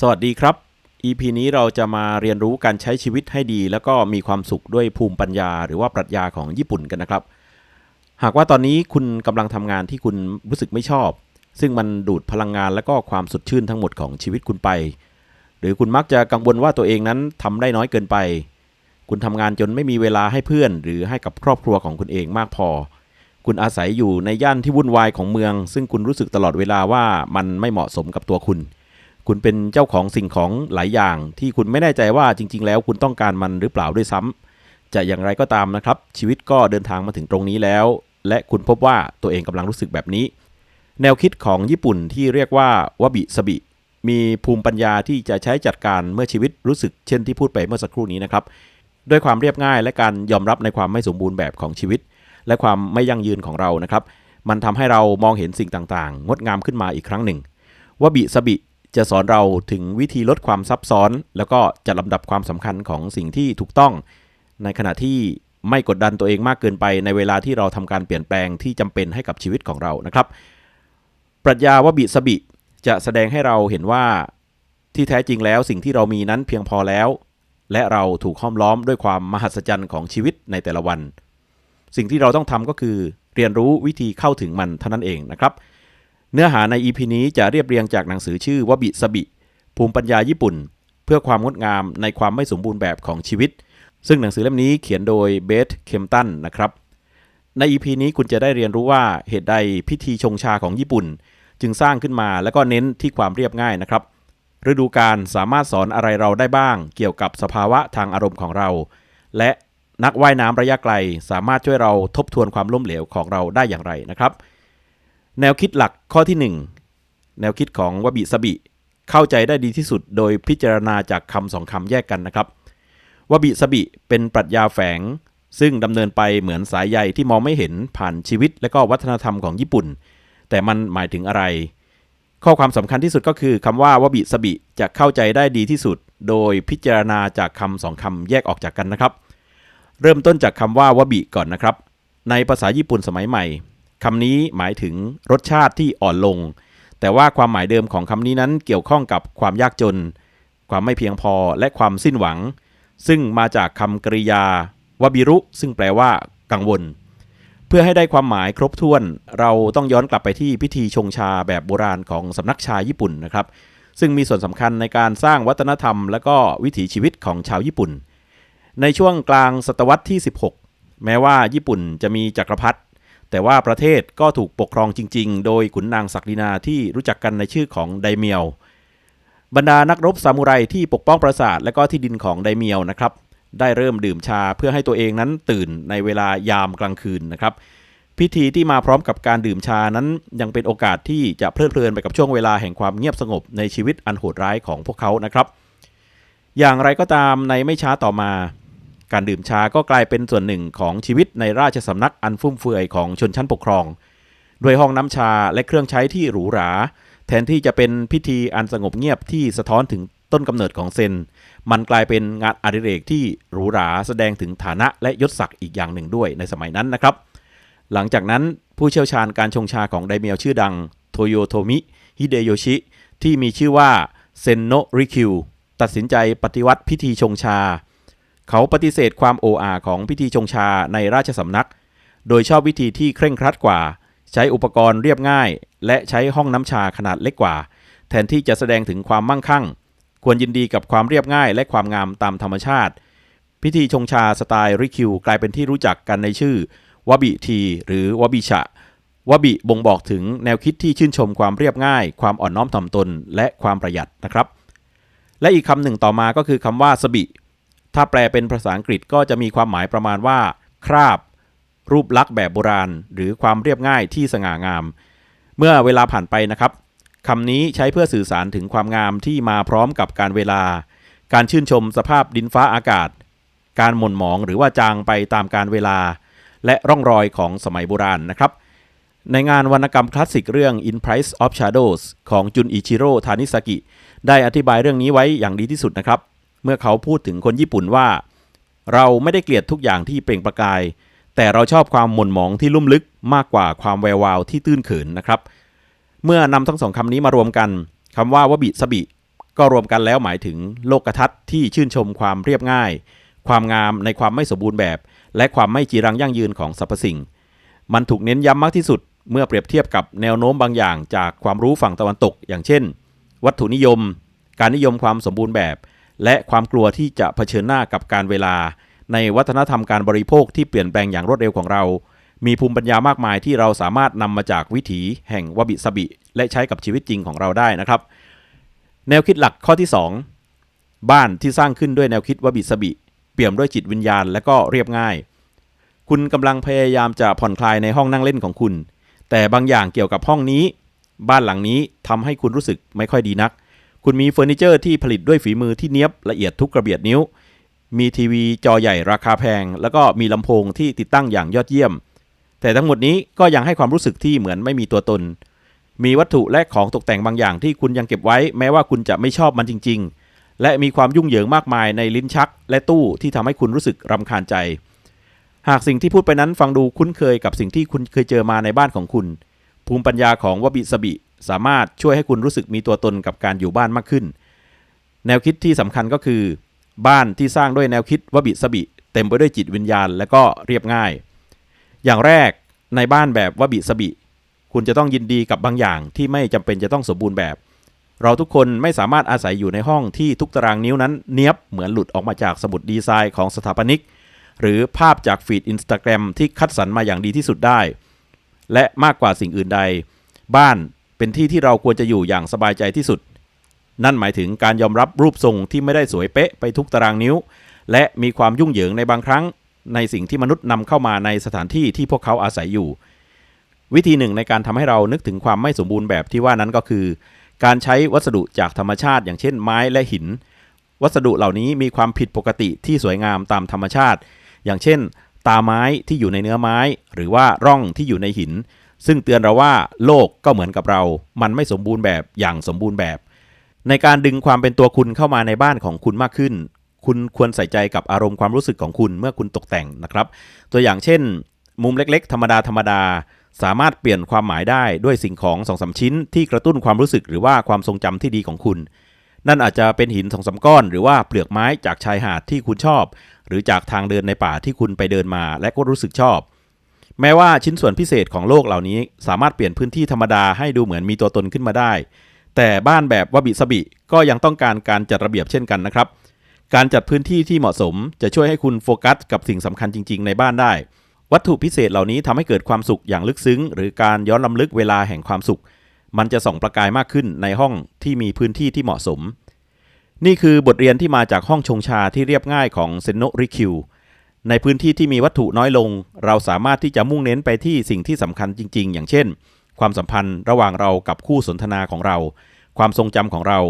สวัสดีครับ EP นี้เราจะมาเรียนรู้การใช้ชีวิตให้ดี แล้วก็มีความสุขด้วยภูมิปัญญา หรือว่าปรัชญาของญี่ปุ่นกันนะครับ หากว่าตอนนี้คุณกำลังทำงานที่คุณรู้สึกไม่ชอบ ซึ่งมันดูดพลังงานและก็ความสดชื่นทั้งหมดของชีวิตคุณไป หรือคุณมักจะกังวลว่าตัวเองนั้นทำได้น้อยเกินไป คุณทำงานจนไม่มีเวลาให้เพื่อน หรือให้กับครอบครัวของคุณเองมากพอ คุณอาศัยอยู่ในย่านที่วุ่นวายของเมือง ซึ่งคุณรู้สึกตลอดเวลาว่ามันไม่เหมาะสมกับตัวคุณ คุณเป็นเจ้าของสิ่งของหลายอย่าง ที่คุณไม่แน่ใจว่าจริง ๆ แล้วคุณต้องการมันหรือเปล่าด้วยซ้ำจะอย่างไรก็ตามนะครับ ชีวิตก็เดินทางมาถึงตรงนี้แล้ว และคุณพบว่าตัวเองกำลังรู้สึกแบบนี้ แนวคิดของญี่ปุ่นที่เรียกว่าวาบิสบิ มีภูมิปัญญาที่จะใช้จัดการเมื่อชีวิตรู้สึกเช่นที่พูดไปเมื่อสักครู่นี้นะครับด้วยความเรียบง่ายและการยอมรับในความไม่สมบูรณ์แบบของชีวิต และความไม่ยั่งยืนของเรานะครับ มันทำให้เรามองเห็นสิ่งต่างๆ งดงามขึ้นมาอีกครั้งหนึ่งวาบิสบิ จะสอนเราถึงวิธีลดความซับซ้อน แล้วก็จัดลำดับความสำคัญของสิ่งที่ถูกต้อง ในขณะที่ไม่กดดันตัวเองมากเกินไปในเวลาที่เราทำการเปลี่ยนแปลงที่จำเป็นให้กับชีวิตของเรานะครับ ปรัชญาวบิสบิจะแสดงให้เราเห็นว่าที่แท้จริงแล้วสิ่งที่เรามีนั้นเพียงพอแล้ว และเราถูกห้อมล้อมด้วยความมหัศจรรย์ของชีวิตในแต่ละวัน สิ่งที่เราต้องทำก็คือเรียนรู้วิธีเข้าถึงมันเท่านั้นเองนะครับ เนื้อหาใน EP นี้จะเรียบเรียงจากหนังสือชื่อวบิสบิ ภูมิปัญญาญี่ปุ่น เพื่อความงดงามในความไม่สมบูรณ์แบบของชีวิต ซึ่งหนังสือเล่มนี้เขียนโดยเบธเคมตันนะครับ ใน EP นี้คุณจะได้เรียนรู้ว่าเหตุใดพิธีชงชาของญี่ปุ่น จึงสร้างขึ้นมาแล้วก็เน้นที่ความเรียบง่ายนะครับ ฤดูกาลสามารถสอนอะไรเราได้บ้าง เกี่ยวกับสภาวะทางอารมณ์ของเรา และนักว่ายน้ำระยะไกล สามารถช่วยเราทบทวนความล้มเหลวของเราได้อย่างไรนะครับ แนวคิดหลักข้อที่ 1 แนวคิดของวบิสบิ เข้าใจได้ดีที่สุดโดยพิจารณาจากคำสองคำแยกกันนะครับวบิสบิเป็นปรัชญาแฝง ซึ่งดำเนินไปเหมือนสายใยที่มองไม่เห็นผ่านชีวิต และก็วัฒนธรรมของญี่ปุ่น แต่มันหมายถึงอะไร ข้อความสำคัญที่สุดก็คือคำว่าวบิสบิจะเข้าใจได้ดีที่สุด โดยพิจารณาจากคำสองคำแยกออกจากกันนะครับ เริ่มต้นจากคำว่าวบิก่อนนะครับ ในภาษาญี่ปุ่นสมัยใหม่ คำนี้หมายถึงรสชาติที่อ่อนลง แต่ว่าความหมายเดิมของคำนี้นั้นเกี่ยวข้องกับความยากจน ความไม่เพียงพอและความสิ้นหวัง ซึ่งมาจากคำกริยาวบิรุ ซึ่งแปลว่า กังวล เพื่อให้ได้ความหมายครบถ้วน เราต้องย้อนกลับไปที่พิธีชงชาแบบโบราณของสำนักชาญี่ปุ่นนะครับ ซึ่งมีส่วนสำคัญในการสร้างวัฒนธรรม และก็วิถีชีวิตของชาวญี่ปุ่น ในช่วงกลางศตวรรษที่ 16 แม้ว่าญี่ปุ่นจะมีจักรพรรดิ แต่ว่าประเทศก็ถูกปกครองจริง ๆ โดยขุนนางศักดินาที่รู้จักกันในชื่อของไดเมียว บรรดานักรบซามูไรที่ปกป้องปราสาทและก็ที่ดินของไดเมียวนะครับได้เริ่มดื่มชาเพื่อให้ตัวเองนั้นตื่นในเวลายามกลางคืนนะครับ พิธีที่มาพร้อมกับการดื่มชานั้นยังเป็นโอกาสที่จะเพลิดเพลินไปกับช่วงเวลาแห่งความเงียบสงบในชีวิตอันโหดร้ายของพวกเขานะครับ อย่างไรก็ตามในไม่ช้าต่อมา การดื่มชาก็กลายเป็นส่วนหนึ่งของชีวิตในราชสำนักอันฟุ่มเฟือยของชนชั้นปกครอง ด้วยห้องน้ำชาและเครื่องใช้ที่หรูหรา แทนที่จะเป็นพิธีอันสงบเงียบที่สะท้อนถึงต้นกำเนิดของเซน มันกลายเป็นงานอดิเรกที่หรูหราแสดงถึงฐานะและยศศักดิ์อีกอย่างหนึ่งด้วยในสมัยนั้นนะครับ หลังจากนั้นผู้เชี่ยวชาญการชงชาของไดเมียวชื่อดังโทโยโทมิฮิเดโยชิที่มีชื่อว่าเซนโนริคิวตัดสินใจปฏิวัติพิธีชงชา เขาปฏิเสธความโออาของพิธีชงชาในราชสำนัก โดยชอบวิธีที่เคร่งครัดกว่า ใช้อุปกรณ์เรียบง่าย และใช้ห้องน้ำชาขนาดเล็กกว่า แทนที่จะแสดงถึงความมั่งคั่ง ควรยินดีกับความเรียบง่ายและความงามตามธรรมชาติ พิธีชงชาสไตล์ริคิวกลายเป็นที่รู้จักกันในชื่อวบิทีหรือวบิชะวบิบ่งบอกถึงแนวคิดที่ชื่นชมความเรียบง่าย ความอ่อนน้อมถ่อมตน และความประหยัดนะครับ และอีกคำหนึ่งต่อมาก็คือคำว่าสบิ ถ้าแปลเป็นภาษาอังกฤษก็จะมีความหมายประมาณว่า คราบ รูปลักษณ์แบบโบราณ หรือความเรียบง่ายที่สง่างาม เมื่อเวลาผ่านไปนะครับคำนี้ใช้เพื่อสื่อสารถึงความงามที่มาพร้อมกับการเวลา การชื่นชมสภาพดินฟ้าอากาศ การหม่นหมองหรือว่าจางไปตามการเวลา และร่องรอยของสมัยโบราณนะครับ ในงานวรรณกรรมคลาสสิกเรื่อง In Price of Shadows ของจุนอิชิโร่ทานิสกิ ได้อธิบายเรื่องนี้ไว้อย่างดีที่สุดนะครับ เมื่อเขาพูดถึงคนญี่ปุ่นว่า เราไม่ได้เกลียดทุกอย่างที่เปล่งประกาย แต่เราชอบความหม่นหมองที่ลุ่มลึกมากกว่าความแวววาวที่ตื้นเขินนะครับ เมื่อนำทั้งสองคำนี้มารวมกันคำว่าวบิสบิ ก็รวมกันแล้วหมายถึงโลกทัศน์ที่ชื่นชมความเรียบง่าย ความงามในความไม่สมบูรณ์แบบ และความไม่จีรังยั่งยืนของสรรพสิ่ง มันถูกเน้นย้ำมากที่สุดเมื่อเปรียบเทียบกับแนวโน้มบางอย่างจากความรู้ฝั่งตะวันตก อย่างเช่น วัตถุนิยม การนิยมความสมบูรณ์แบบ และความกลัวที่จะเผชิญหน้ากับการเวลา ในวัฒนธรรมการบริโภคที่เปลี่ยนแปลงอย่างรวดเร็วของเรา มีภูมิปัญญามากมายที่เราสามารถนำมาจากวิถีแห่งวบิสบิ และใช้กับชีวิตจริงของเราได้นะครับ แนวคิดหลักข้อที่ 2 บ้านที่สร้างขึ้นด้วยแนวคิดวบิสบิ เปี่ยมด้วยจิตวิญญาณและก็เรียบง่าย คุณกำลังพยายามจะผ่อนคลายในห้องนั่งเล่นของคุณ แต่บางอย่างเกี่ยวกับห้องนี้ บ้านหลังนี้ทำให้คุณรู้สึกไม่ค่อยดีนัก คุณมีเฟอร์นิเจอร์ที่ผลิตด้วยฝีมือที่เนี้ยบละเอียดทุกกระเบียดนิ้ว มีทีวีจอใหญ่ราคาแพง แล้วก็มีลำโพงที่ติดตั้งอย่างยอดเยี่ยม แต่ทั้งหมดนี้ก็ยังให้ความรู้สึกที่เหมือนไม่มีตัวตน มีวัตถุและของตกแต่งบางอย่างที่คุณยังเก็บไว้ แม้ว่าคุณจะไม่ชอบมันจริง ๆ และมีความยุ่งเหยิงมากมายในลิ้นชัก และตู้ที่ทำให้คุณรู้สึกรำคาญใจ หากสิ่งที่พูดไปนั้นฟังดูคุ้นเคยกับสิ่งที่คุณเคยเจอมาในบ้านของคุณ ภูมิปัญญาของวบิสบิ สามารถช่วยให้คุณรู้สึกมีตัวตนกับการอยู่บ้านมากขึ้น แนวคิดที่สำคัญก็คือ บ้านที่สร้างด้วยแนวคิดวบิสบิ เต็มไปด้วยจิตวิญญาณ และก็เรียบง่าย อย่างแรกในบ้านแบบวบิสบิ คุณจะต้องยินดีกับบางอย่างที่ไม่จำเป็นจะต้องสมบูรณ์แบบ เราทุกคนไม่สามารถอาศัยอยู่ในห้องที่ทุกตารางนิ้วนั้นเนี้ยบเหมือนหลุดออกมาจากสมุดดีไซน์ของสถาปนิก หรือภาพจากฟีดอินสตาแกรมที่คัดสรรมาอย่างดีที่สุดได้ และมากกว่าสิ่งอื่นใด บ้าน เป็นที่ที่เราควรจะอยู่อย่างสบายใจที่สุด นั่นหมายถึงการยอมรับรูปทรงที่ไม่ได้สวยเป๊ะไปทุกตารางนิ้ว และมีความยุ่งเหยิงในบางครั้ง ในสิ่งที่มนุษย์นำเข้ามาในสถานที่ที่พวกเขาอาศัยอยู่ วิธีหนึ่งในการทำให้เรานึกถึงความไม่สมบูรณ์แบบที่ว่านั้นก็คือ การใช้วัสดุจากธรรมชาติ อย่างเช่น ไม้และหิน วัสดุเหล่านี้มีความผิดปกติที่สวยงามตามธรรมชาติ อย่างเช่น ตาไม้ที่อยู่ในเนื้อไม้ หรือว่าร่องที่อยู่ในหิน ซึ่งเตือนเราว่าโลกก็เหมือนกับเรา มันไม่สมบูรณ์แบบอย่างสมบูรณ์แบบ ในการดึงความเป็นตัวคุณเข้ามาในบ้านของคุณมากขึ้น คุณควรใส่ใจกับอารมณ์ความรู้สึกของคุณเมื่อคุณตกแต่งนะครับ ตัวอย่างเช่น มุมเล็กๆ ธรรมดาธรรมดาสามารถเปลี่ยนความหมายได้ด้วยสิ่งของสองสาชิ้น ที่กระตุ้นความรู้สึกหรือว่าความทรงจำที่ดีของคุณ นั่นอาจจะเป็นหินสองสาก้อน หรือว่าเปลือกไม้จากชายหาดที่คุณชอบ หรือจากทางเดินในป่าที่คุณไปเดินมาและก็รู้สึกชอบ แม้ว่าชิ้นส่วนพิเศษของโลกเหล่านี้ สามารถเปลี่ยนพื้นที่ธรรมดาให้ดูเหมือนมีตัวตนขึ้นมาได้ แต่บ้านแบบวบิสบิก็ยังต้องการการจัดระเบียบเช่นกันนะครับ การจัดพื้นที่ที่เหมาะสม จะช่วยให้คุณโฟกัส กับสิ่งสำคัญจริง ๆ ในบ้านได้ วัตถุพิเศษเหล่านี้ทำให้เกิดความสุขอย่างลึกซึ้ง หรือการย้อนลำลึกเวลาแห่งความสุข มันจะส่องประกายมากขึ้นในห้องที่มีพื้นที่ที่เหมาะสม นี่คือบทเรียนที่มาจากห้องชงชาที่เรียบง่ายของเซนโนริคิว ในพื้นที่ที่มีวัตถุน้อยลง เราสามารถที่จะมุ่งเน้นไปที่สิ่งที่สำคัญจริง ๆ อย่างเช่น ความสัมพันธ์ระหว่างเรากับคู่สนทนาของเรา ความทรงจำของเรา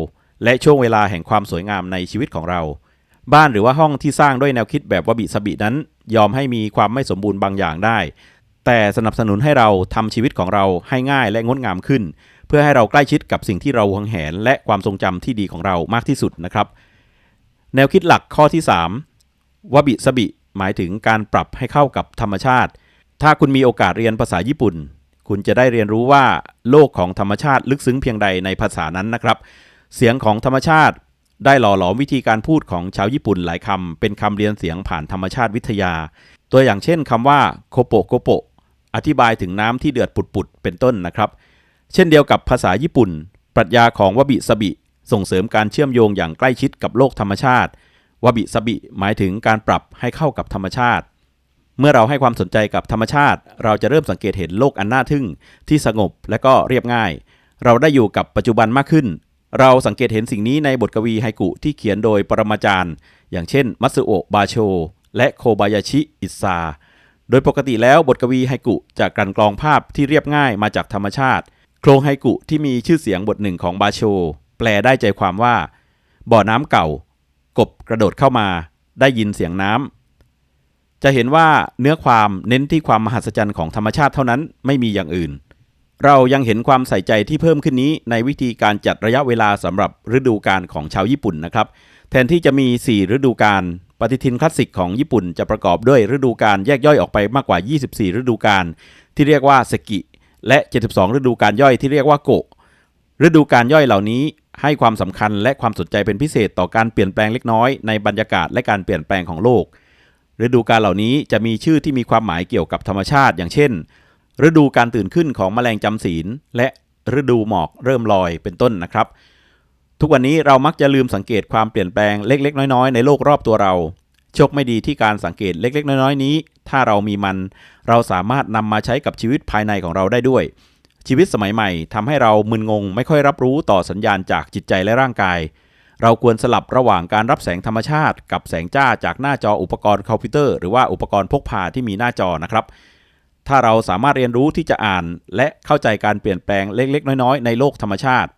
และช่วงเวลาแห่งความสวยงามในชีวิตของเรา บ้านหรือว่าห้องที่สร้างด้วยแนวคิดแบบวบิสบินั้น ยอมให้มีความไม่สมบูรณ์บางอย่างได้ แต่สนับสนุนให้เราทำชีวิตของเราให้ง่ายและงดงามขึ้น เพื่อให้เราใกล้ชิดกับสิ่งที่เราหวงแหน และความทรงจำที่ดีของเรามากที่สุดนะครับ แนวคิดหลักข้อที่ 3วบิสบิ หมายถึงการปรับให้เข้ากับธรรมชาติ ถ้าคุณมีโอกาสเรียนภาษาญี่ปุ่น คุณจะได้เรียนรู้ว่าโลกของธรรมชาติลึกซึ้งเพียงใดในภาษานั้นนะครับ เสียงของธรรมชาติได้หล่อหลอมวิธีการพูดของชาวญี่ปุ่นหลายคำเป็นคำเรียนเสียงผ่านธรรมชาติวิทยา ตัวอย่างเช่นคำว่าโคโปโกโปอธิบายถึงน้ำที่เดือดปุดๆเป็นต้นนะครับ เช่นเดียวกับภาษาญี่ปุ่น ปรัชญาของวบิสบิ ส่งเสริมการเชื่อมโยงอย่างใกล้ชิดกับโลกธรรมชาติ วบิสบิหมายถึงการปรับให้เข้ากับธรรมชาติ เมื่อเราให้ความสนใจกับธรรมชาติ เราจะเริ่มสังเกตเห็นโลกอันน่าทึ่งที่สงบและก็เรียบง่าย เราได้อยู่กับปัจจุบันมากขึ้น เราสังเกตเห็นสิ่งนี้ในบทกวีไฮกุที่เขียนโดยปรมาจารย์ อย่างเช่น มัตสึโอะบาโช และโคบายาชิอิซาโดยปกติแล้วบทกวีไฮกุจะกลั่นกรองภาพที่เรียบง่ายมาจากธรรมชาติ โครงไฮกุที่มีชื่อเสียงบทหนึ่งของบาโช แปลได้ใจความว่า บ่อน้ำเก่า กบกระโดดเข้ามาได้ยินเสียงน้ำ จะเห็นว่าเนื้อความเน้นที่ความมหัศจรรย์ของธรรมชาติเท่านั้นไม่มีอย่างอื่น เรายังเห็นความใส่ใจที่เพิ่มขึ้นนี้ในวิธีการจัดระยะเวลาสำหรับฤดูกาลของชาวญี่ปุ่นนะครับ แทนที่จะมี 4 ฤดูกาลปฏิทินคลาสสิกของญี่ปุ่นจะประกอบด้วยฤดูกาลแยกย่อยออกไปมากกว่า 24 ฤดูกาลที่เรียกว่าสกิ และ 72 ฤดูกาลย่อยที่เรียกว่าโกฤดูกาลย่อยเหล่านี้ ให้ความสำคัญและความสนใจเป็นพิเศษต่อการเปลี่ยนแปลงเล็กน้อยในบรรยากาศและการเปลี่ยนแปลงของโลก ฤดูกาลเหล่านี้จะมีชื่อที่มีความหมายเกี่ยวกับธรรมชาติ อย่างเช่น ฤดูการตื่นขึ้นของแมลงจำศีลและฤดูหมอกเริ่มลอยเป็นต้นนะครับ ทุกวันนี้เรามักจะลืมสังเกตความเปลี่ยนแปลงเล็ก ๆ น้อยๆ ในโลกรอบตัวเราโชคไม่ดีที่การสังเกตเล็ก ๆ น้อยๆนี้ ถ้าเรามีมัน เราสามารถนำมาใช้กับชีวิตภายในของเราได้ด้วย ชีวิตสมัยใหม่ทำให้เรามึนงง ไม่ค่อยรับรู้ต่อสัญญาณจากจิตใจและร่างกาย เราควรสลับระหว่างการรับแสงธรรมชาติ กับแสงจ้าจากหน้าจออุปกรณ์คอมพิวเตอร์หรือว่าอุปกรณ์พกพาที่มีหน้าจอนะครับถ้าเราสามารถเรียนรู้ที่จะอ่านและเข้าใจการเปลี่ยนแปลงเล็ก ๆ น้อย ๆ ในโลกธรรมชาติ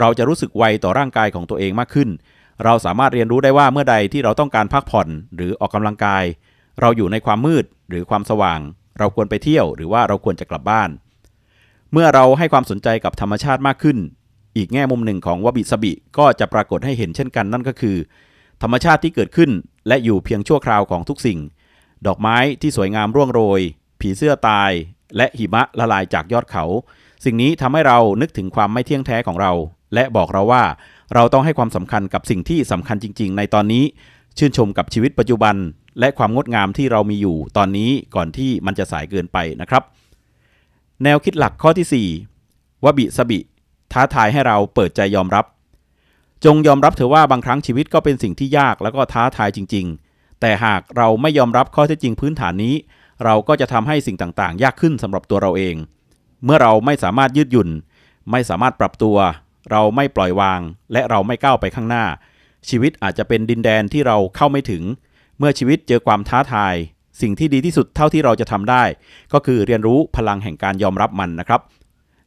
เราจะรู้สึกไวต่อร่างกายของตัวเองมากขึ้น เราสามารถเรียนรู้ได้ว่าเมื่อใดที่เราต้องการพักผ่อนหรือออกกำลังกาย เราอยู่ในความมืดหรือความสว่าง เราควรไปเที่ยว หรือว่าเราควรจะกลับบ้าน เมื่อเราให้ความสนใจกับธรรมชาติมากขึ้น อีกแง่มุมหนึ่งของวบิสบิก็จะปรากฏให้เห็นเช่นกันนั่นก็คือ ธรรมชาติที่เกิดขึ้นและอยู่เพียงชั่วคราวของทุกสิ่ง ดอกไม้ที่สวยงามร่วงโรย ผีเสื้อตาย และหิมะละลายจากยอดเขา สิ่งนี้ทำให้เรานึกถึงความไม่เที่ยงแท้ของเรา และบอกเราว่าเราต้องให้ความสำคัญกับสิ่งที่สำคัญจริง ๆ ในตอนนี้ ชื่นชมกับชีวิตปัจจุบัน และความงดงามที่เรามีอยู่ตอนนี้ก่อนที่มันจะสายเกินไปนะครับ แนวคิดหลักข้อที่ 4วบิสบิ ท้าทายให้เราเปิดใจยอมรับ จงยอมรับเถอะว่าบางครั้งชีวิตก็เป็นสิ่งที่ยากแล้วก็ท้าทายจริง ๆ แต่หากเราไม่ยอมรับข้อเท็จจริงพื้นฐานนี้ เราก็จะทำให้สิ่งต่างๆ ยากขึ้นสำหรับตัวเราเอง เมื่อเราไม่สามารถยืดหยุ่น ไม่สามารถปรับตัว เราไม่ปล่อยวาง และเราไม่ก้าวไปข้างหน้า ชีวิตอาจจะเป็นดินแดนที่เราเข้าไม่ถึง เมื่อชีวิตเจอความท้าทาย สิ่งที่ดีที่สุดเท่าที่เราจะทำได้ ก็คือเรียนรู้พลังแห่งการยอมรับมันนะครับ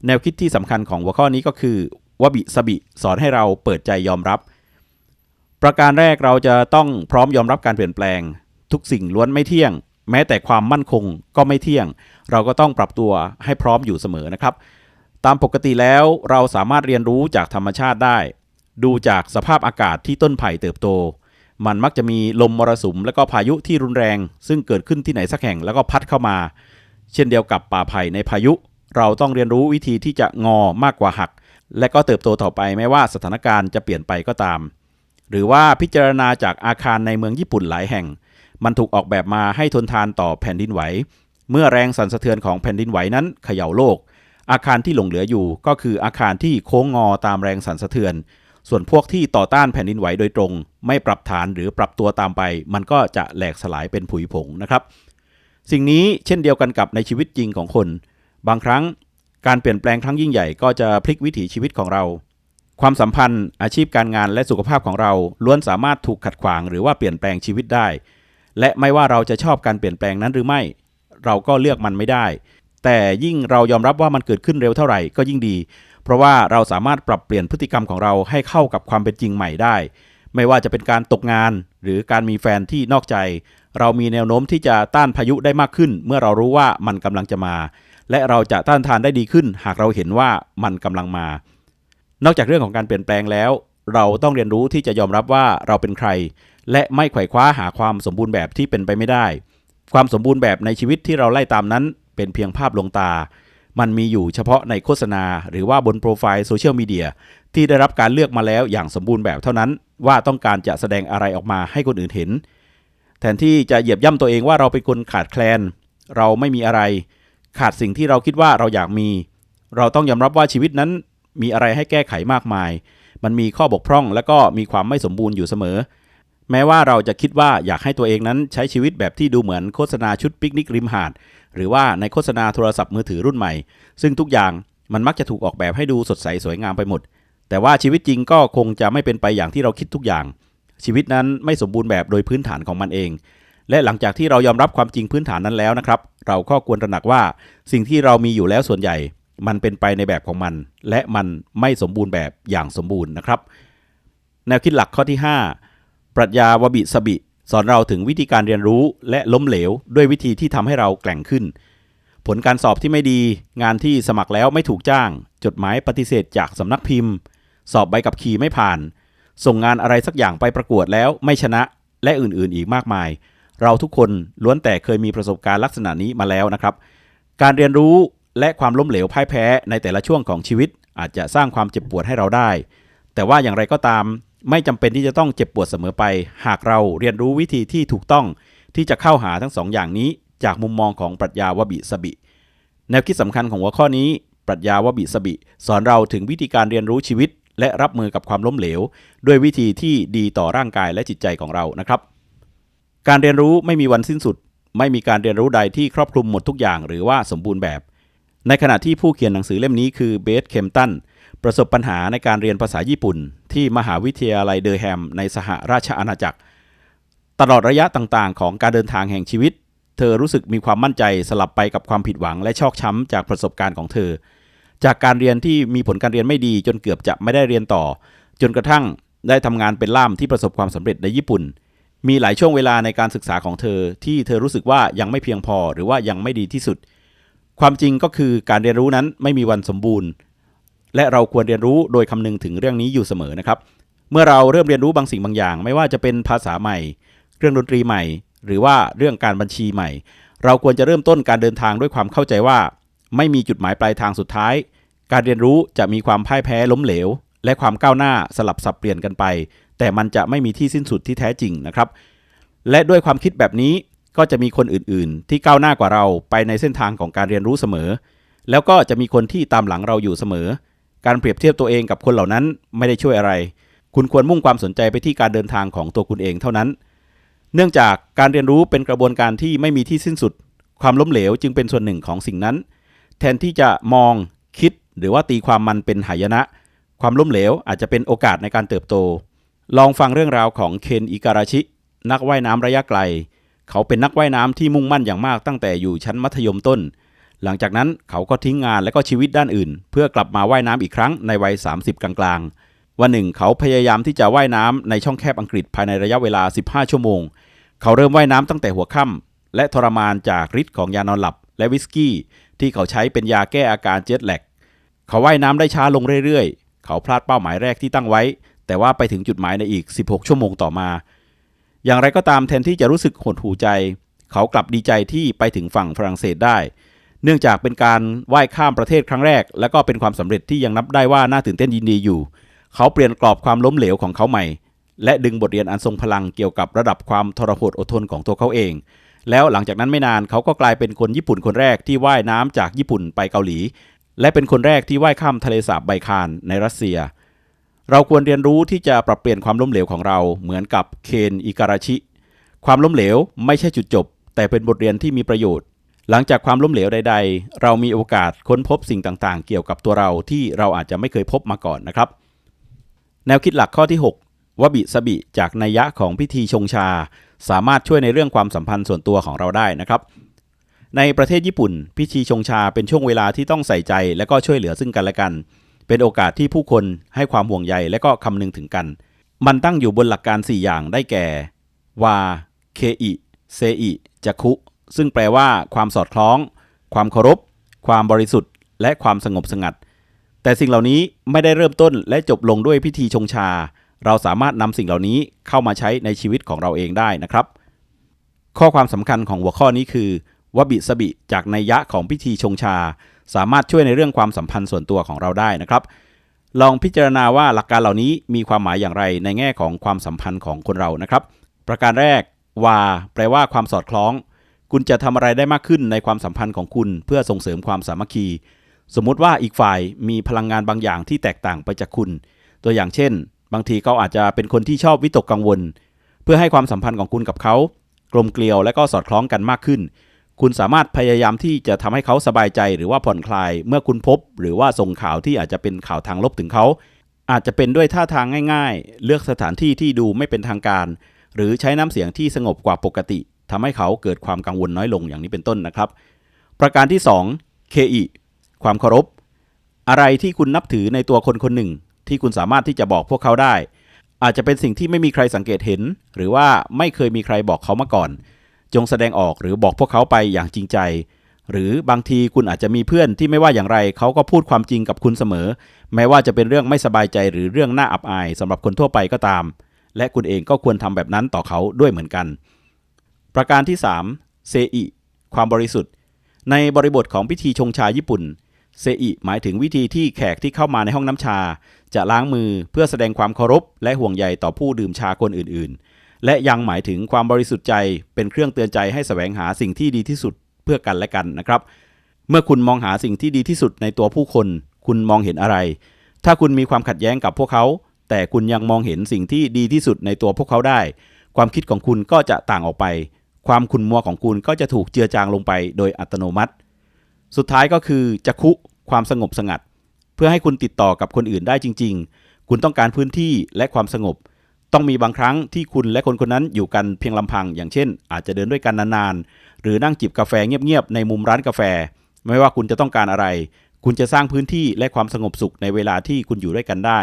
แนวคิดที่สำคัญของหัวข้อนี้ก็คือวบิสบิสอนให้เราเปิดใจยอมรับ ประการแรกเราจะต้องพร้อมยอมรับการเปลี่ยนแปลง ทุกสิ่งล้วนไม่เที่ยง แม้แต่ความมั่นคงก็ไม่เที่ยง เราก็ต้องปรับตัวให้พร้อมอยู่เสมอนะครับ ตามปกติแล้วเราสามารถเรียนรู้จากธรรมชาติได้ ดูจากสภาพอากาศที่ต้นไผ่เติบโต มันมักจะมีลมมรสุม และก็พายุที่รุนแรง ซึ่งเกิดขึ้นที่ไหนสักแห่งแล้วก็พัดเข้ามา เช่นเดียวกับป่าไผ่ในพายุ เราต้องเรียนรู้วิธีที่จะงอมากกว่าหัก และก็เติบโตต่อไปไม่ว่าสถานการณ์จะเปลี่ยนไปก็ตาม หรือว่าพิจารณาจากอาคารในเมืองญี่ปุ่นหลายแห่ง มันถูกออกแบบมาให้ทนทานต่อแผ่นดินไหว เมื่อแรงสั่นสะเทือนของแผ่นดินไหวนั้นเขย่าโลก อาคารที่หลงเหลืออยู่ ก็คืออาคารที่โค้งงอตามแรงสั่นสะเทือน ส่วนพวกที่ต่อต้านแผ่นดินไหวโดยตรง ไม่ปรับฐานหรือปรับตัวตามไป มันก็จะแหลกสลายเป็นผุยผงนะครับ สิ่งนี้เช่นเดียวกันกับในชีวิตจริงของคน บางครั้งการเปลี่ยนแปลงครั้งยิ่งใหญ่ก็จะพลิกวิถีชีวิตของเรา ความสัมพันธ์ อาชีพการงานและสุขภาพของเราล้วนสามารถถูกขัดขวาง หรือว่าเปลี่ยนแปลงชีวิตได้ และไม่ว่าเราจะชอบการเปลี่ยนแปลงนั้นหรือไม่ เราก็เลือกมันไม่ได้ แต่ยิ่งเรายอมรับว่ามันเกิดขึ้นเร็วเท่าไหร่ก็ยิ่งดี เพราะว่าเราสามารถปรับเปลี่ยนพฤติกรรมของเราให้เข้ากับความเป็นจริงใหม่ได้ ไม่ว่าจะเป็นการตกงานหรือการมีแฟนที่นอกใจ เรามีแนวโน้มที่จะต้านพายุได้มากขึ้น เมื่อเรารู้ว่ามันกำลังจะมา และเราจะต้านทานได้ดีขึ้น หากเราเห็นว่ามันกำลังมา นอกจากเรื่องของการเปลี่ยนแปลงแล้ว เราต้องเรียนรู้ที่จะยอมรับว่าเราเป็นใคร และไม่ไขว่คว้าหาความสมบูรณ์แบบที่เป็นไปไม่ได้ ความสมบูรณ์แบบในชีวิตที่เราไล่ตามนั้น เป็นเพียงภาพลวงตา มันมีอยู่เฉพาะในโฆษณา หรือว่าบนโปรไฟล์โซเชียลมีเดียที่ได้รับการเลือกมาแล้วอย่างสมบูรณ์แบบเท่านั้น ว่าต้องการจะแสดงอะไรออกมาให้คนอื่นเห็น แทนที่จะเหยียบย่ำตัวเองว่าเราเป็นคนขาดแคลน เราไม่มีอะไร ขาดสิ่งที่เราคิดว่าเราอยากมี เราต้องยอมรับว่าชีวิตนั้นมีอะไรให้แก้ไขมากมาย มันมีข้อบกพร่องและก็มีความไม่สมบูรณ์อยู่เสมอ แม้ว่าเราจะคิดว่าอยากให้ตัวเองนั้นใช้ชีวิตแบบที่ดูเหมือนโฆษณาชุดปิกนิกริมหาด หรือว่าในโฆษณาโทรศัพท์มือถือรุ่นใหม่ ซึ่งทุกอย่างมันมักจะถูกออกแบบให้ดูสดใสสวยงามไปหมด แต่ว่าชีวิตจริงก็คงจะไม่เป็นไปอย่างที่เราคิดทุกอย่าง ชีวิตนั้นไม่สมบูรณ์แบบโดยพื้นฐานของมันเอง และหลังจากที่เรายอมรับความจริงพื้นฐานนั้นแล้วนะครับ เราก็ควรตระหนักว่าสิ่งที่เรามีอยู่แล้วส่วนใหญ่ มันเป็นไปในแบบของมัน และมันไม่สมบูรณ์แบบอย่างสมบูรณ์นะครับ แนวคิดหลักข้อที่ 5 ปรัชญาวบิสบิ สอนเราถึงวิธีการเรียนรู้และล้มเหลว ด้วยวิธีที่ทำให้เราแกร่งขึ้น ผลการสอบที่ไม่ดี งานที่สมัครแล้วไม่ถูกจ้าง จดหมายปฏิเสธจากสำนักพิมพ์ สอบใบขับขี่ไม่ผ่าน ส่งงานอะไรสักอย่างไปประกวดแล้วไม่ชนะ และอื่นๆ อีกมากมาย เราทุกคนล้วนแต่เคยมีประสบการณ์ลักษณะนี้มาแล้วนะครับ การเรียนรู้และความล้มเหลวพ่ายแพ้ในแต่ละช่วงของชีวิต อาจจะสร้างความเจ็บปวดให้เราได้ แต่ว่าอย่างไรก็ตาม ไม่จำเป็นที่จะต้องเจ็บปวดเสมอไป หากเราเรียนรู้วิธีที่ถูกต้องที่จะเข้าหาทั้งสองอย่างนี้ จากมุมมองของปรัชญาวบิสบิ แนวคิดสำคัญของหัวข้อนี้ ปรัชญาวบิสบิ สอนเราถึงวิธีการเรียนรู้ชีวิต และรับมือกับความล้มเหลว ด้วยวิธีที่ดีต่อร่างกายและจิตใจของเรานะครับ การเรียนรู้ไม่มีวันสิ้นสุด ไม่มีการเรียนรู้ใดที่ครอบคลุมหมดทุกอย่าง หรือว่าสมบูรณ์แบบ ในขณะที่ผู้เขียนหนังสือเล่มนี้คือเบสเคมตันประสบปัญหาในการเรียนภาษาญี่ปุ่น ที่มหาวิทยาลัยเดอร์แฮมในสหราชอาณาจักร ตลอดระยะต่างๆ ของการเดินทางแห่งชีวิต เธอรู้สึกมีความมั่นใจสลับไปกับความผิดหวังและชอกช้ำจากประสบการณ์ของเธอ จากการเรียนที่มีผลการเรียนไม่ดีจนเกือบจะไม่ได้เรียนต่อ จนกระทั่งได้ทำงานเป็นล่ามที่ประสบความสำเร็จในญี่ปุ่น มีหลายช่วงเวลาในการศึกษาของเธอ ที่เธอรู้สึกว่ายังไม่เพียงพอหรือว่ายังไม่ดีที่สุด ความจริงก็คือการเรียนรู้นั้นไม่มีวันสมบูรณ์ และเราควรเรียนรู้โดยคำนึงถึงเรื่องนี้อยู่เสมอนะครับ เมื่อเราเริ่มเรียนรู้บางสิ่งบางอย่าง ไม่ว่าจะเป็นภาษาใหม่ เรื่องดนตรีใหม่ หรือว่าเรื่องการบัญชีใหม่ เราควรจะเริ่มต้นการเดินทางด้วยความเข้าใจว่า ไม่มีจุดหมายปลายทางสุดท้าย การเรียนรู้จะมีความพ่ายแพ้ล้มเหลว และความก้าวหน้าสลับสับเปลี่ยนกันไป แต่มันจะไม่มีที่สิ้นสุดที่แท้จริงนะครับ และด้วยความคิดแบบนี้ก็จะมีคนอื่นๆ ที่ก้าวหน้ากว่าเราไปในเส้นทางของการเรียนรู้เสมอ แล้วก็จะมีคนที่ตามหลังเราอยู่เสมอ การเปรียบเทียบตัวเองกับคนเหล่านั้นไม่ได้ช่วยอะไร คุณควรมุ่งความสนใจไปที่การเดินทางของตัวคุณเองเท่านั้น เนื่องจากการเรียนรู้เป็นกระบวนการที่ไม่มีที่สิ้นสุด ความล้มเหลวจึงเป็นส่วนหนึ่งของสิ่งนั้น แทนที่จะมองคิดหรือว่าตีความมันเป็นหายนะ ความล้มเหลวอาจจะเป็นโอกาสในการเติบโต ลองฟังเรื่องราวของเคนอิการาชิ นักว่ายน้ำระยะไกล เขาเป็นนักว่ายน้ำที่มุ่งมั่นอย่างมากตั้งแต่อยู่ชั้นมัธยมต้น หลังจากนั้นเขาก็ทิ้งงานและก็ชีวิตด้านอื่น เพื่อกลับมาว่ายน้ำอีกครั้งในวัย 30 กลางๆ วันหนึ่งเขาพยายามที่จะว่ายน้ำในช่องแคบอังกฤษภายในระยะเวลา 15 ชั่วโมง เขาเริ่มว่ายน้ำตั้งแต่หัวค่ำและทรมานจากฤทธิ์ของยานอนหลับ และวิสกี้ ที่เขาใช้เป็นยาแก้อาการเจ็ตแลกเขาว่ายน้ำได้ช้าลงเรื่อยๆ เขาพลาดเป้าหมายแรกที่ตั้งไว้ แต่ว่าไปถึงจุดหมายในอีก 16 ชั่วโมงต่อมา อย่างไรก็ตามแทนที่จะรู้สึกหดหูใจ เขากลับดีใจที่ไปถึงฝั่งฝรั่งเศสได้ เนื่องจากเป็นการว่ายข้ามประเทศครั้งแรก และก็เป็นความสำเร็จที่ยังนับได้ว่าน่าตื่นเต้นยินดีอยู่ เขาเปลี่ยนกรอบความล้มเหลวของเขาใหม่ และดึงบทเรียนอันทรงพลังเกี่ยวกับระดับความทรหดอดทนของตัวเขาเอง แล้วหลังจากนั้นไม่นานเขาก็กลายเป็นคนญี่ปุ่นคนแรกที่ว่ายน้ำจากญี่ปุ่นไปเกาหลี และเป็นคนแรกที่ว่ายข้ามทะเลสาบไบคานในรัสเซีย เราควรเรียนรู้ที่จะปรับเปลี่ยนความล้มเหลวของเราเหมือนกับเคนอิการาชิ ความล้มเหลวไม่ใช่จุดจบ แต่เป็นบทเรียนที่มีประโยชน์ หลังจากความล้มเหลวใด ๆ เรามีโอกาสค้นพบสิ่งต่างๆ เกี่ยวกับตัวเราที่เราอาจจะไม่เคยพบมาก่อนนะครับ แนวคิดหลักข้อที่ 6วบิสบิจากนัยยะของพิธีชงชา สามารถช่วยในเรื่องความสัมพันธ์ส่วนตัวของเราได้นะครับ ในประเทศญี่ปุ่น พิธีชงชาเป็นช่วงเวลาที่ต้องใส่ใจ และก็ช่วยเหลือซึ่งกันและกัน เป็นโอกาสที่ผู้คนให้ความห่วงใยและก็คำนึงถึงกัน มันตั้งอยู่บนหลักการ 4 อย่างได้แก่วาเคอิเซอิจัคุ ซึ่งแปลว่า ความสอดคล้อง ความเคารพ ความบริสุทธิ์ และความสงบสงัด แต่สิ่งเหล่านี้ไม่ได้เริ่มต้นและจบลงด้วยพิธีชงชา เราสามารถนำสิ่งเหล่านี้เข้ามาใช้ในชีวิตของเราเองได้นะครับ ข้อความสำคัญของหัวข้อนี้คือวบิสบิจากนัยยะของพิธีชงชา สามารถช่วยในเรื่องความสัมพันธ์ส่วนตัวของเราได้นะครับ ลองพิจารณาว่าหลักการเหล่านี้มีความหมายอย่างไรในแง่ของความสัมพันธ์ของคนเรานะครับ ประการแรกวาแปลว่าความสอดคล้อง คุณจะทำอะไรได้มากขึ้นในความสัมพันธ์ของคุณเพื่อส่งเสริมความสามัคคี สมมุติว่าอีกฝ่ายมีพลังงานบางอย่างที่แตกต่างไปจากคุณ ตัวอย่างเช่น บางทีเขาอาจจะเป็นคนที่ชอบวิตกกังวล เพื่อให้ความสัมพันธ์ของคุณกับเขากลมเกลียวและก็สอดคล้องกันมากขึ้น คุณสามารถพยายามที่จะทำให้เขาสบายใจหรือว่าผ่อนคลาย เมื่อคุณพบ หรือว่าส่งข่าวที่อาจจะเป็นข่าวทางลบถึงเขา อาจจะเป็นด้วยท่าทางง่าย ๆ เลือกสถานที่ที่ดูไม่เป็นทางการ หรือใช้น้ำเสียงที่สงบกว่าปกติ ทำให้เขาเกิดความกังวลน้อยลงอย่างนี้เป็นต้นนะครับ ประการที่ 2 เคอิความเคารพ อะไรที่คุณนับถือในตัวคนคนหนึ่ง ที่คุณสามารถที่จะบอกพวกเขาได้ อาจจะเป็นสิ่งที่ไม่มีใครสังเกตเห็น หรือว่าไม่เคยมีใครบอกเขามาก่อน จงแสดงออกหรือบอกพวกเขาไปอย่างจริงใจ หรือบางทีคุณอาจจะมีเพื่อนที่ไม่ว่าอย่างไรเขาก็พูดความจริงกับคุณเสมอ แม้ว่าจะเป็นเรื่องไม่สบายใจหรือเรื่องน่าอับอายสำหรับคนทั่วไปก็ตาม และคุณเองก็ควรทำแบบนั้นต่อเขาด้วยเหมือนกัน ประการที่ 3 เซอิ ความบริสุทธิ์ ในบริบทของพิธีชงชาญี่ปุ่น เซอิหมายถึงวิธีที่แขกที่เข้ามาในห้องน้ำชา จะล้างมือเพื่อแสดงความเคารพ และห่วงใยต่อผู้ดื่มชาคนอื่นๆ และยังหมายถึงความบริสุทธิ์ใจเป็นเครื่องเตือนใจให้แสวงหาสิ่งที่ดีที่สุดเพื่อกันและกันนะครับ เมื่อคุณมองหาสิ่งที่ดีที่สุดในตัวผู้คน คุณมองเห็นอะไร ถ้าคุณมีความขัดแย้งกับพวกเขา แต่คุณยังมองเห็นสิ่งที่ดีที่สุดในตัวพวกเขาได้ ความคิดของคุณก็จะต่างออกไป ความขุ่นมัวของคุณก็จะถูกเจือจางลงไปโดยอัตโนมัติ สุดท้ายก็คือจะคุความสงบสงัด เพื่อให้คุณติดต่อกับคนอื่นได้จริง ๆ คุณต้องการพื้นที่และความสงบ ต้องมีบางครั้งที่คุณและคนคนนั้นอยู่กันเพียงลำพัง อย่างเช่น อาจจะเดินด้วยกันนานๆ หรือนั่งจิบกาแฟเงียบๆในมุมร้านกาแฟ ไม่ว่าคุณจะต้องการอะไร คุณจะสร้างพื้นที่และความสงบสุขในเวลาที่คุณอยู่ด้วยกันได้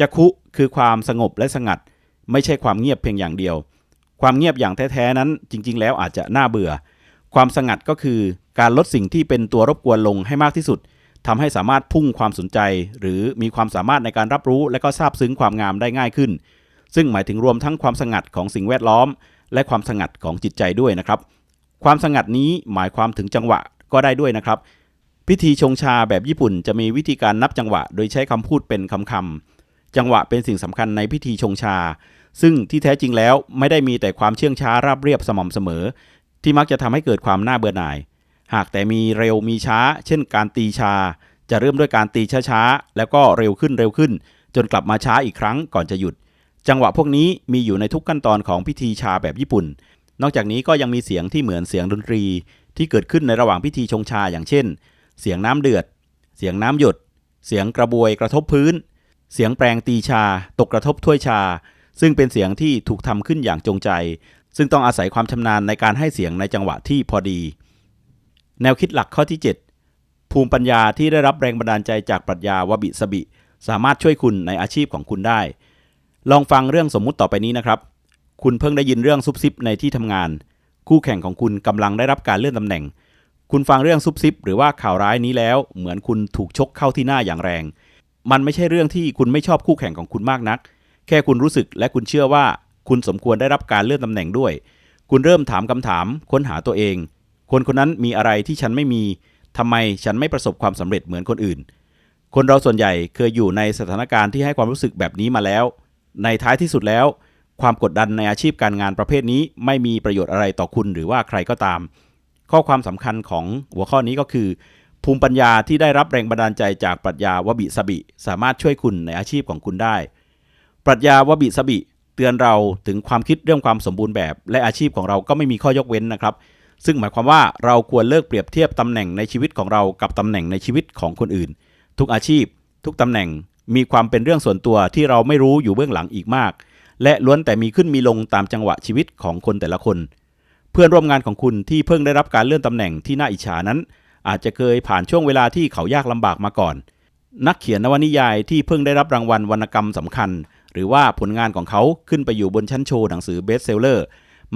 จะคุคือความสงบและสงัด ไม่ใช่ความเงียบเพียงอย่างเดียว ความเงียบอย่างแท้ๆนั้นจริง ๆ แล้วอาจจะน่าเบื่อ ความสงัดก็คือการลดสิ่งที่เป็นตัวรบกวนลงให้มากที่สุดทำให้สามารถพุ่งความสนใจ หรือมีความสามารถในการรับรู้ และก็ซาบซึ้งความงามได้ง่ายขึ้น ซึ่งหมายถึงรวมทั้งความสงัดของสิ่งแวดล้อม และความสงัดของจิตใจด้วยนะครับ ความสงัดนี้หมายความถึงจังหวะก็ได้ด้วยนะครับ พิธีชงชาแบบญี่ปุ่น จะมีวิธีการนับจังหวะ โดยใช้คำพูดเป็นคำๆจังหวะเป็นสิ่งสำคัญในพิธีชงชา ซึ่งที่แท้จริงแล้วไม่ได้มีแต่ความเชื่องช้าราบเรียบสม่ำเสมอ ที่มักจะทำให้เกิดความน่าเบื่อหน่าย หากแต่มีเร็วมีช้า เช่น การตีชา จะเริ่มด้วยการตีช้าๆแล้วก็เร็วขึ้นเร็วขึ้น จนกลับมาช้าอีกครั้งก่อนจะหยุด จังหวะพวกนี้มีอยู่ในทุกขั้นตอนของพิธีชาแบบญี่ปุ่น นอกจากนี้ก็ยังมีเสียงที่เหมือนเสียงดนตรี ที่เกิดขึ้นในระหว่างพิธีชงชาอย่างเช่น เสียงน้ำเดือด เสียงน้ำหยด เสียงกระบวยกระทบพื้น เสียงแปรงตีชา ตกกระทบถ้วยชา ซึ่งเป็นเสียงที่ถูกทำขึ้นอย่างจงใจ ซึ่งต้องอาศัยความชำนาญในการให้เสียงในจังหวะที่พอดี แนวคิดหลักข้อที่ 7 ภูมิปัญญาที่ได้รับแรงบันดาลใจจากปรัชญาวบิสบิ สามารถช่วยคุณในอาชีพของคุณได้ ลองฟังเรื่องสมมุติต่อไปนี้นะครับ คุณเพิ่งได้ยินเรื่องซุบซิบในที่ทำงาน คู่แข่งของคุณกำลังได้รับการเลื่อนตำแหน่ง คุณฟังเรื่องซุบซิบหรือว่าข่าวร้ายนี้แล้ว เหมือนคุณถูกชกเข้าที่หน้าอย่างแรง มันไม่ใช่เรื่องที่คุณไม่ชอบคู่แข่งของคุณมากนัก แค่คุณรู้สึกและคุณเชื่อว่า คุณสมควรได้รับการเลื่อนตำแหน่งด้วย คุณเริ่มถามคำถามค้นหาตัวเอง คนคนนั้นมีอะไรที่ฉันไม่มีทำไมฉันไม่ประสบความสำเร็จเหมือนคนอื่น คนเราส่วนใหญ่เคยอยู่ในสถานการณ์ที่ให้ความรู้สึกแบบนี้มาแล้ว ในท้ายที่สุดแล้ว ความกดดันในอาชีพการงานประเภทนี้ ไม่มีประโยชน์อะไรต่อคุณหรือว่าใครก็ตาม ข้อความสำคัญของหัวข้อนี้ก็คือภูมิปัญญาที่ได้รับแรงบันดาลใจจากปรัชญาวบิสบิ สามารถช่วยคุณในอาชีพของคุณได้ ปรัชญาวบิสบิ เตือนเราถึงความคิดเรื่องความสมบูรณ์แบบ และอาชีพของเราก็ไม่มีข้อยกเว้นนะครับ ซึ่งหมายความว่าเราควรเลิกเปรียบเทียบตำแหน่งในชีวิตของเรากับตำแหน่งในชีวิตของคนอื่น ทุกอาชีพ ทุกตำแหน่งมีความเป็นเรื่องส่วนตัวที่เราไม่รู้อยู่เบื้องหลังอีกมาก และล้วนแต่มีขึ้นมีลงตามจังหวะชีวิตของคนแต่ละคน เพื่อนร่วมงานของคุณที่เพิ่งได้รับการเลื่อนตำแหน่งที่น่าอิจฉานั้น อาจจะเคยผ่านช่วงเวลาที่เขายากลำบากมาก่อน นักเขียนนวนิยายที่เพิ่งได้รับรางวัลวรรณกรรมสำคัญ หรือว่าผลงานของเขาขึ้นไปอยู่บนชั้นโชว์หนังสือเบสเซลเลอร์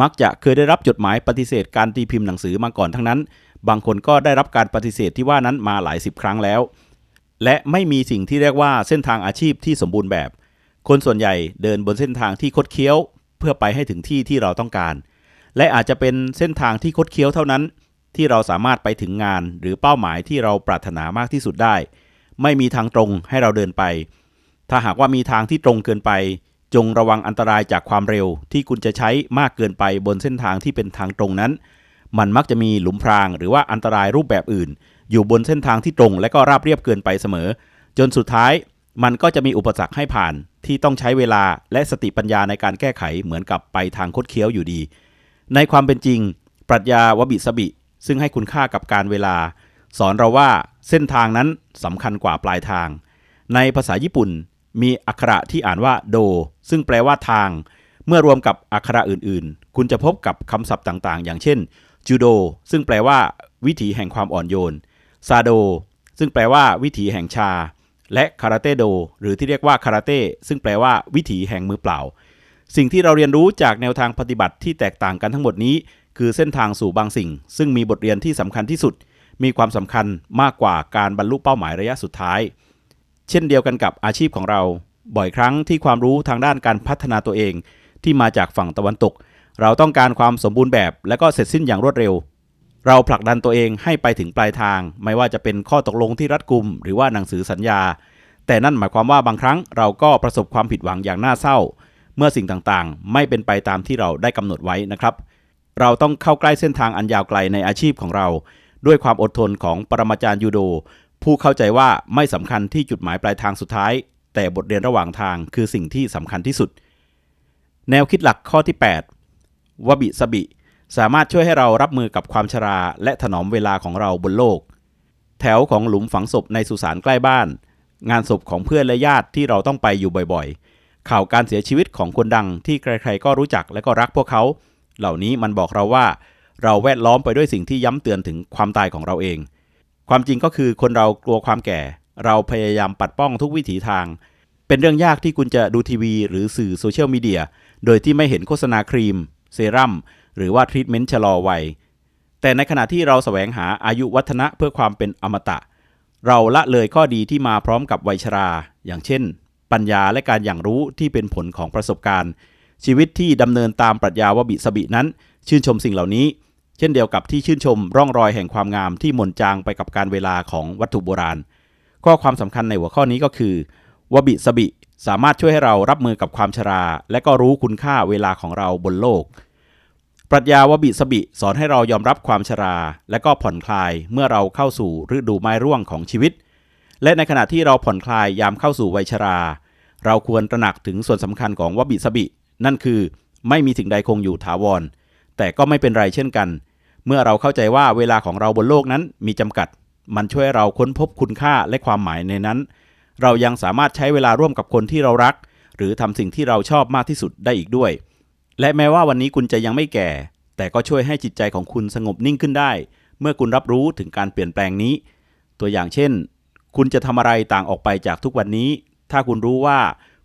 มักจะเคยได้รับจดหมายปฏิเสธการตีพิมพ์หนังสือมาก่อนทั้งนั้น บางคนก็ได้รับการปฏิเสธที่ว่านั้นมาหลายสิบครั้งแล้ว และไม่มีสิ่งที่เรียกว่าเส้นทางอาชีพที่สมบูรณ์แบบ คนส่วนใหญ่เดินบนเส้นทางที่คดเคี้ยว เพื่อไปให้ถึงที่ที่เราต้องการ และอาจจะเป็นเส้นทางที่คดเคี้ยวเท่านั้น ที่เราสามารถไปถึงงาน หรือเป้าหมายที่เราปรารถนามากที่สุดได้ ไม่มีทางตรงให้เราเดินไป ถ้าหากว่ามีทางที่ตรงเกินไป จงระวังอันตรายจากความเร็วที่คุณจะใช้มากเกินไปบนเส้นทางที่เป็นทางตรงนั้น มันมักจะมีหลุมพรางหรือว่าอันตรายรูปแบบอื่น อยู่บนเส้นทางที่ตรงและก็ราบเรียบเกินไปเสมอ จนสุดท้ายมันก็จะมีอุปสรรคให้ผ่านที่ต้องใช้เวลาและสติปัญญาในการแก้ไขเหมือนกับไปทางคดเคี้ยวอยู่ดี ในความเป็นจริง ปรัชญาวบิสบิ ซึ่งให้คุณค่ากับการเวลา สอนเราว่าเส้นทางนั้นสำคัญกว่าปลายทาง ในภาษาญี่ปุ่น มีอักขระที่อ่านว่าโด ซึ่งแปลว่าทาง เมื่อรวมกับอักขระอื่นๆ คุณจะพบกับคำศัพท์ต่างๆ อย่างเช่นจูโด ซึ่งแปลว่า วิถีแห่งความอ่อนโยน ซาโด ซึ่งแปลว่า วิถีแห่งชา และคาราเต้โด หรือที่เรียกว่าคาราเต้ ซึ่งแปลว่า วิถีแห่งมือเปล่า สิ่งที่เราเรียนรู้จากแนวทางปฏิบัติที่แตกต่างกันทั้งหมดนี้ คือเส้นทางสู่บางสิ่ง ซึ่งมีบทเรียนที่สำคัญที่สุด มีความสำคัญมากกว่าการบรรลุเป้าหมายระยะสุดท้าย เช่นเดียวกันกับอาชีพของเรา บ่อยครั้งที่ความรู้ทางด้านการพัฒนาตัวเอง ที่มาจากฝั่งตะวันตก เราต้องการความสมบูรณ์แบบ และก็เสร็จสิ้นอย่างรวดเร็ว เราผลักดันตัวเองให้ไปถึงปลายทาง ไม่ว่าจะเป็นข้อตกลงที่รัดกุม หรือว่าหนังสือสัญญา แต่นั่นหมายความว่าบางครั้งเราก็ประสบความผิดหวังอย่างน่าเศร้า เมื่อสิ่งต่างๆ ไม่เป็นไปตามที่เราได้กำหนดไว้นะครับ เราต้องเข้าใกล้เส้นทางอันยาวไกลในอาชีพของเรา ด้วยความอดทนของปรมาจารย์ยูโด ผู้เข้าใจว่าไม่สำคัญที่จุดหมายปลายทางสุดท้าย แต่บทเรียนระหว่างทางคือสิ่งที่สำคัญที่สุด แนวคิดหลักข้อที่ 8วบิสบิ สามารถช่วยให้เรารับมือกับความชรา และถนอมเวลาของเราบนโลก แถวของหลุมฝังศพในสุสานใกล้บ้าน งานศพของเพื่อนและญาติที่เราต้องไปอยู่บ่อยๆ ข่าวการเสียชีวิตของคนดังที่ใครๆก็รู้จักและก็รักพวกเขา เหล่านี้มันบอกเราว่า เราแวดล้อมไปด้วยสิ่งที่ย้ำเตือนถึงความตายของเราเอง ความจริงก็คือคนเรากลัวความแก่ เราพยายามปัดป้องทุกวิถีทาง เป็นเรื่องยากที่คุณจะดูทีวี หรือสื่อโซเชียลมีเดีย โดยที่ไม่เห็นโฆษณาครีม เซรั่ม หรือว่าทรีทเมนต์ชะลอวัย แต่ในขณะที่เราแสวงหาอายุวัฒนะเพื่อความเป็นอมตะ เราละเลยข้อดีที่มาพร้อมกับวัยชรา อย่างเช่น ปัญญาและการอย่างรู้ที่เป็นผลของประสบการณ์ ชีวิตที่ดำเนินตามปรัชญาวบิสบินั้น ชื่นชมสิ่งเหล่านี้ เช่นเดียวกับที่ชื่นชมร่องรอยแห่งความงามที่หม่นจางไปกับการเวลาของวัตถุโบราณ ข้อความสำคัญในหัวข้อนี้ก็คือวบิสบิสามารถช่วยให้เรารับมือกับความชรา และก็รู้คุณค่าเวลาของเราบนโลก ปรัชญาวบิสบิสอนให้เรายอมรับความชรา และก็ผ่อนคลายเมื่อเราเข้าสู่ฤดูไม้ร่วงของชีวิต และในขณะที่เราผ่อนคลายยามเข้าสู่วัยชรา เราควรตระหนักถึงส่วนสำคัญของวบิสบิ นั่นคือ ไม่มีสิ่งใดคงอยู่ถาวร แต่ก็ไม่เป็นไรเช่นกัน เมื่อเราเข้าใจว่าเวลาของเราบนโลกนั้นมีจำกัด มันช่วยเราค้นพบคุณค่าและความหมายในนั้น เรายังสามารถใช้เวลาร่วมกับคนที่เรารัก หรือทำสิ่งที่เราชอบมากที่สุดได้อีกด้วย และแม้ว่าวันนี้คุณจะยังไม่แก่ แต่ก็ช่วยให้จิตใจของคุณสงบนิ่งขึ้นได้ เมื่อคุณรับรู้ถึงการเปลี่ยนแปลงนี้ ตัวอย่างเช่น คุณจะทำอะไรต่างออกไปจากทุกวันนี้ ถ้าคุณรู้ว่า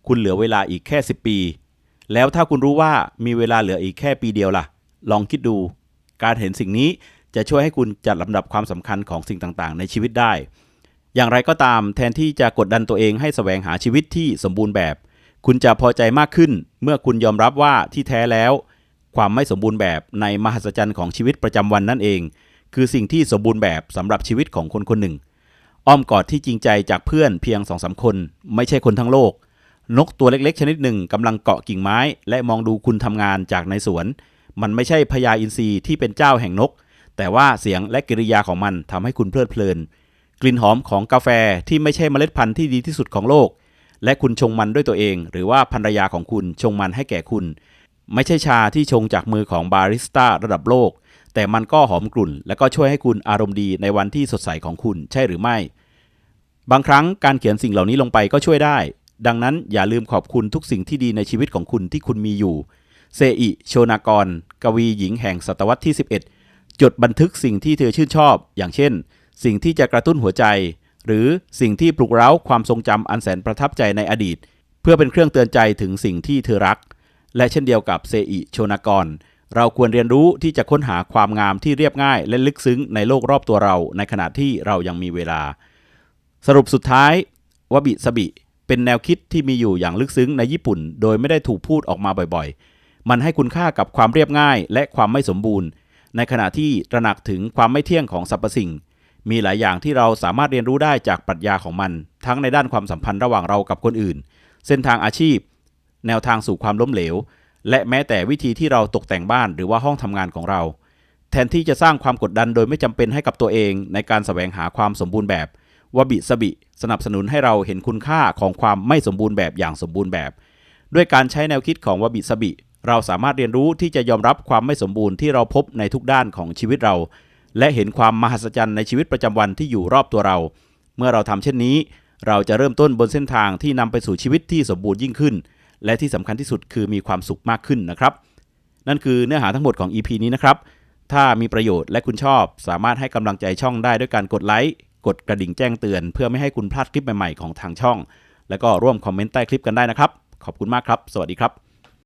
คุณเหลือเวลาอีกแค่ 10 ปี แล้วถ้าคุณรู้ว่ามีเวลาเหลืออีกแค่ปีเดียวล่ะ ลองคิดดู การเห็นสิ่งนี้จะช่วยให้คุณจัดลำดับความสำคัญของสิ่งต่างๆ ในชีวิตได้ อย่างไรก็ตามแทนที่จะกดดันตัวเองให้แสวงหาชีวิตที่สมบูรณ์แบบ คุณจะพอใจมากขึ้น เมื่อคุณยอมรับว่าที่แท้แล้ว ความไม่สมบูรณ์แบบในมหัศจรรย์ของชีวิตประจำวันนั่นเอง คือสิ่งที่สมบูรณ์แบบสำหรับชีวิตของคนคนหนึ่ง อ้อมกอดที่จริงใจจากเพื่อนเพียงสองสาคน ไม่ใช่คนทั้งโลก นกตัวเล็กๆ ชนิดหนึ่งกำลังเกาะกิ่งไม้ และมองดูคุณทำงานจากในสวน มันไม่ใช่พญาอินทรีที่เป็นเจ้าแห่งนก แต่ว่าเสียงและกิริยาของมันทำให้คุณเพลิดเพลิน กลิ่นหอมของกาแฟที่ไม่ใช่เมล็ดพันธุ์ที่ดีที่สุดของโลก และคุณชงมันด้วยตัวเอง หรือว่าภรรยาของคุณชงมันให้แก่คุณ ไม่ใช่ชาที่ชงจากมือของบาริสต้าระดับโลก แต่มันก็หอมกลุ่น และก็ช่วยให้คุณอารมณ์ดีในวันที่สดใสของคุณใช่หรือไม่ บางครั้งการเขียนสิ่งเหล่านี้ลงไปก็ช่วยได้ ดังนั้นอย่าลืมขอบคุณทุกสิ่งที่ดีในชีวิตของคุณที่คุณมีอยู่ เซอิโชนากร กวีหญิงแห่งศตวรรษที่ 11 จดบันทึกสิ่งที่เธอชื่นชอบ อย่างเช่น สิ่งที่จะกระตุ้นหัวใจ หรือสิ่งที่ปลุกเร้าความทรงจำอันแสนประทับใจในอดีต เพื่อเป็นเครื่องเตือนใจถึงสิ่งที่เธอรัก และเช่นเดียวกับเซอิโชนากร เราควรเรียนรู้ที่จะค้นหาความงามที่เรียบง่าย และลึกซึ้งในโลกรอบตัวเรา ในขณะที่เรายังมีเวลา สรุปสุดท้ายวบิสบิเป็นแนวคิดที่มีอยู่อย่างลึกซึ้งในญี่ปุ่น โดยไม่ได้ถูกพูดออกมาบ่อยๆ มันให้คุณค่ากับความเรียบง่ายและความไม่สมบูรณ์ ในขณะที่ตระหนักถึงความไม่เที่ยงของสรรพสิ่ง มีหลายอย่างที่เราสามารถเรียนรู้ได้จากปรัชญาของมัน ทั้งในด้านความสัมพันธ์ระหว่างเรากับคนอื่น เส้นทางอาชีพ แนวทางสู่ความล้มเหลว และแม้แต่วิธีที่เราตกแต่งบ้านหรือว่าห้องทำงานของเรา แทนที่จะสร้างความกดดันโดยไม่จำเป็นให้กับตัวเองในการแสวงหาความสมบูรณ์แบบวบิสบิสนับสนุนให้เราเห็นคุณค่าของความไม่สมบูรณ์แบบอย่างสมบูรณ์แบบ ด้วยการใช้แนวคิดของวบิสบิ เราสามารถเรียนรู้ที่จะยอมรับความไม่สมบูรณ์ที่เราพบในทุกด้านของชีวิตเรา และเห็นความมหัศจรรย์ในชีวิตประจำวันที่อยู่รอบตัวเรา เมื่อเราทำเช่นนี้ เราจะเริ่มต้นบนเส้นทางที่นำไปสู่ชีวิตที่สมบูรณ์ยิ่งขึ้น และที่สำคัญที่สุดคือมีความสุขมากขึ้นนะครับ นั่นคือเนื้อหาทั้งหมดของ EP นี้นะครับ ถ้ามีประโยชน์และคุณชอบ สามารถให้กำลังใจช่องได้ด้วยการกดไลค์กดกระดิ่งแจ้งเตือน เพื่อไม่ให้คุณพลาดคลิปใหม่ๆของทางช่อง แล้วก็ร่วมคอมเมนต์ใต้คลิปกันได้นะครับ ขอบคุณมากครับ สวัสดีครับ